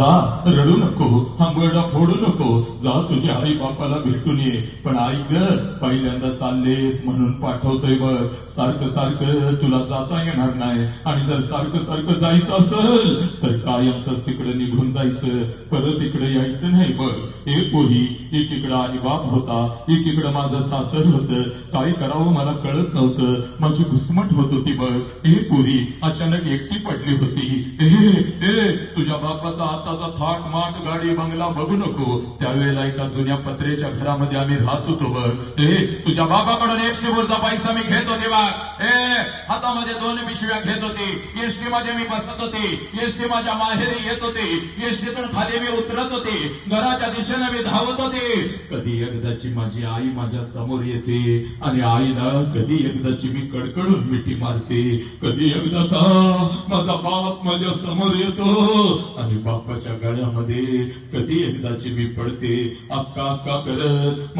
जा रडू नको हांबरडा फोडू नको. जा तुझ्या आई बापाला भेटून ये. पण आई ग पहिल्यांदा चाललेस म्हणून पाठवतोय बघ. सारखं सारखं तुला जाता येणार नाही. आणि जर सारखं सारखं जायचं असेल तर कायमच तिकडे निघून जायचं. परत इकडे यायचं नाही बघ. एक पोही एकीकडे आई बाप होता एकीकडे माझं सासर होतं. काय करावं मला कळत नव्हतं. माझी घुसमट होत होती बघ. हे पोरी अचानक एकटी पडली होती. ए तुझ्या बापाचा आताचा थाट माट गाडी बंगला बघू नको. त्यावेळेला एका जुन्या पत्रेच्या घरामध्ये आम्ही राहत होतो बघ. ए तुझ्या बापाकडून एसटी वरचा पैसा मी घेत होते बघ. ए हातामध्ये दोन पिशव्या घेत होते. एसटी मध्ये मी बसत होते. एसटी माझ्या माहेरी येत होते. एसटीतून खाली मी उतरत होते. घराच्या दिशेने मी धावत होते. कधी एकदाची माझी आई माझ्यासमोर येते आणि आईला कधी एकदाची मी कडकडून मिठी मारते. कधी एकदाचा माझा बाप माझ्यासमोर येतो. आणि बापाच्या गळ्यामध्ये कधी एकदाची मी पडते. अक्का अक्का करत